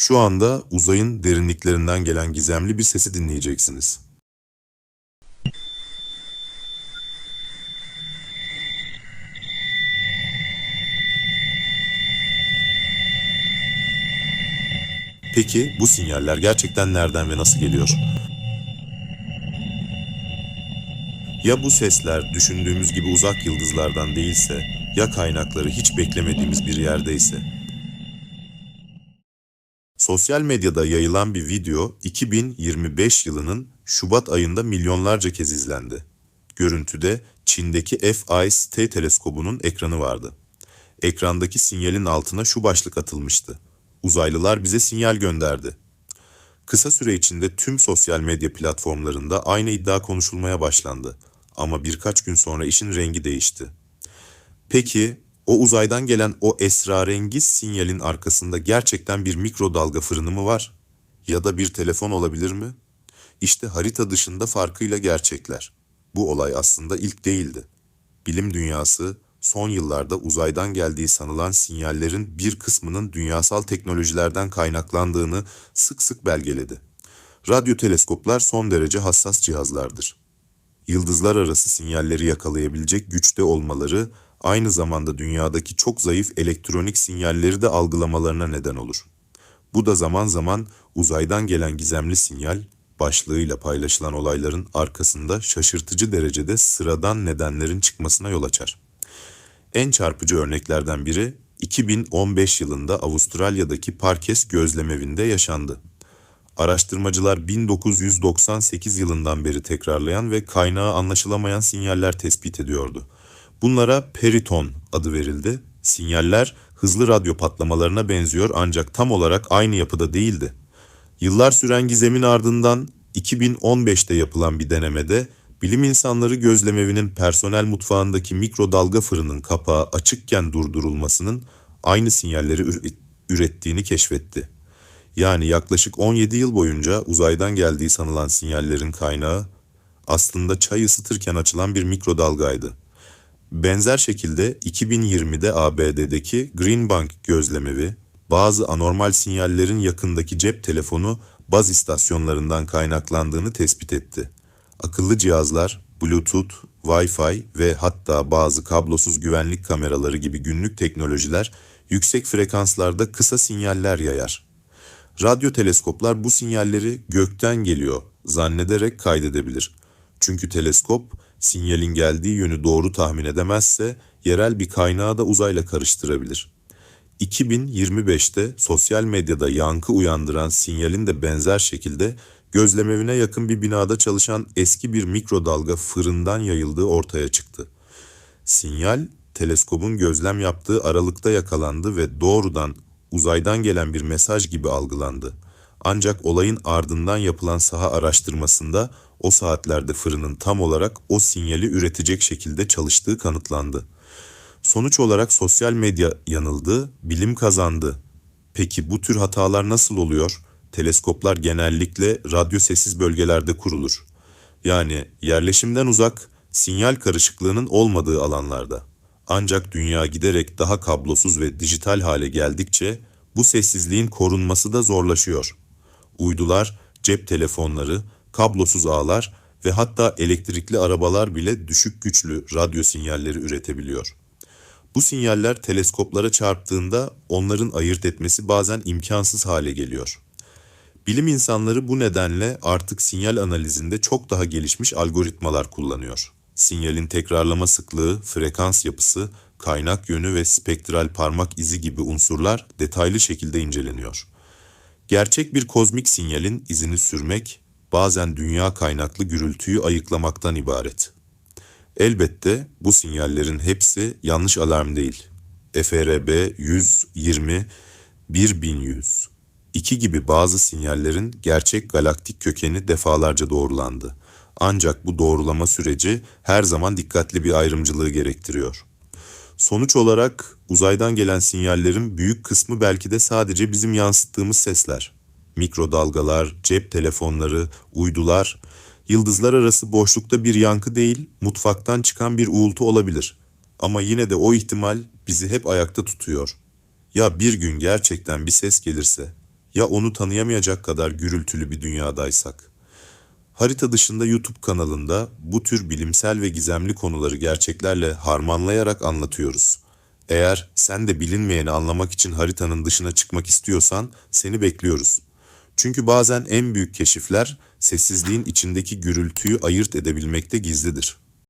Şu anda uzayın derinliklerinden gelen gizemli bir sesi dinleyeceksiniz. Peki bu sinyaller gerçekten nereden ve nasıl geliyor? Ya bu sesler düşündüğümüz gibi uzak yıldızlardan değilse, ya kaynakları hiç beklemediğimiz bir yerdeyse? Sosyal medyada yayılan bir video 2025 yılının Şubat ayında milyonlarca kez izlendi. Görüntüde Çin'deki FIST teleskobunun ekranı vardı. Ekrandaki sinyalin altına şu başlık atılmıştı. Uzaylılar bize sinyal gönderdi. Kısa süre içinde tüm sosyal medya platformlarında aynı iddia konuşulmaya başlandı. Ama birkaç gün sonra işin rengi değişti. Peki o uzaydan gelen o esrarengiz sinyalin arkasında gerçekten bir mikrodalga fırını mı var? Ya da bir telefon olabilir mi? İşte harita dışında farkıyla gerçekler. Bu olay aslında ilk değildi. Bilim dünyası son yıllarda uzaydan geldiği sanılan sinyallerin bir kısmının dünyasal teknolojilerden kaynaklandığını sık sık belgeledi. Radyo teleskoplar son derece hassas cihazlardır. Yıldızlar arası sinyalleri yakalayabilecek güçte olmaları aynı zamanda dünyadaki çok zayıf elektronik sinyalleri de algılamalarına neden olur. Bu da zaman zaman uzaydan gelen gizemli sinyal başlığıyla paylaşılan olayların arkasında şaşırtıcı derecede sıradan nedenlerin çıkmasına yol açar. En çarpıcı örneklerden biri 2015 yılında Avustralya'daki Parkes gözlemevinde yaşandı. Araştırmacılar 1998 yılından beri tekrarlayan ve kaynağı anlaşılamayan sinyaller tespit ediyordu. Bunlara periton adı verildi. Sinyaller hızlı radyo patlamalarına benziyor ancak tam olarak aynı yapıda değildi. Yıllar süren gizemin ardından 2015'te yapılan bir denemede bilim insanları gözlemevinin personel mutfağındaki mikrodalga fırının kapağı açıkken durdurulmasının aynı sinyalleri ürettiğini keşfetti. Yani yaklaşık 17 yıl boyunca uzaydan geldiği sanılan sinyallerin kaynağı aslında çay ısıtırken açılan bir mikrodalgaydı. Benzer şekilde 2020'de ABD'deki Green Bank gözlemevi bazı anormal sinyallerin yakındaki cep telefonu baz istasyonlarından kaynaklandığını tespit etti. Akıllı cihazlar, Bluetooth, Wi-Fi ve hatta bazı kablosuz güvenlik kameraları gibi günlük teknolojiler yüksek frekanslarda kısa sinyaller yayar. Radyo teleskoplar bu sinyalleri gökten geliyor zannederek kaydedebilir. Çünkü teleskop sinyalin geldiği yönü doğru tahmin edemezse yerel bir kaynağı da uzayla karıştırabilir. 2025'te sosyal medyada yankı uyandıran sinyalin de benzer şekilde gözlemevine yakın bir binada çalışan eski bir mikrodalga fırından yayıldığı ortaya çıktı. Sinyal, teleskobun gözlem yaptığı aralıkta yakalandı ve doğrudan uzaydan gelen bir mesaj gibi algılandı. Ancak olayın ardından yapılan saha araştırmasında o saatlerde fırının tam olarak o sinyali üretecek şekilde çalıştığı kanıtlandı. Sonuç olarak sosyal medya yanıldı, bilim kazandı. Peki bu tür hatalar nasıl oluyor? Teleskoplar genellikle radyo sessiz bölgelerde kurulur. Yani yerleşimden uzak, sinyal karışıklığının olmadığı alanlarda. Ancak dünya giderek daha kablosuz ve dijital hale geldikçe bu sessizliğin korunması da zorlaşıyor. Uydular, cep telefonları, kablosuz ağlar ve hatta elektrikli arabalar bile düşük güçlü radyo sinyalleri üretebiliyor. Bu sinyaller teleskoplara çarptığında onların ayırt etmesi bazen imkansız hale geliyor. Bilim insanları bu nedenle artık sinyal analizinde çok daha gelişmiş algoritmalar kullanıyor. Sinyalin tekrarlama sıklığı, frekans yapısı, kaynak yönü ve spektral parmak izi gibi unsurlar detaylı şekilde inceleniyor. Gerçek bir kozmik sinyalin izini sürmek bazen dünya kaynaklı gürültüyü ayıklamaktan ibaret. Elbette bu sinyallerin hepsi yanlış alarm değil. FRB 120 1100 2 gibi bazı sinyallerin gerçek galaktik kökeni defalarca doğrulandı. Ancak bu doğrulama süreci her zaman dikkatli bir ayrımcılığı gerektiriyor. Sonuç olarak uzaydan gelen sinyallerin büyük kısmı belki de sadece bizim yansıttığımız sesler. Mikrodalgalar, cep telefonları, uydular, yıldızlar arası boşlukta bir yankı değil, mutfaktan çıkan bir uğultu olabilir. Ama yine de o ihtimal bizi hep ayakta tutuyor. Ya bir gün gerçekten bir ses gelirse Ya onu tanıyamayacak kadar gürültülü bir dünyadaysak? Harita dışında YouTube kanalında bu tür bilimsel ve gizemli konuları gerçeklerle harmanlayarak anlatıyoruz. Eğer sen de bilinmeyeni anlamak için haritanın dışına çıkmak istiyorsan seni bekliyoruz. Çünkü bazen en büyük keşifler sessizliğin içindeki gürültüyü ayırt edebilmekte gizlidir.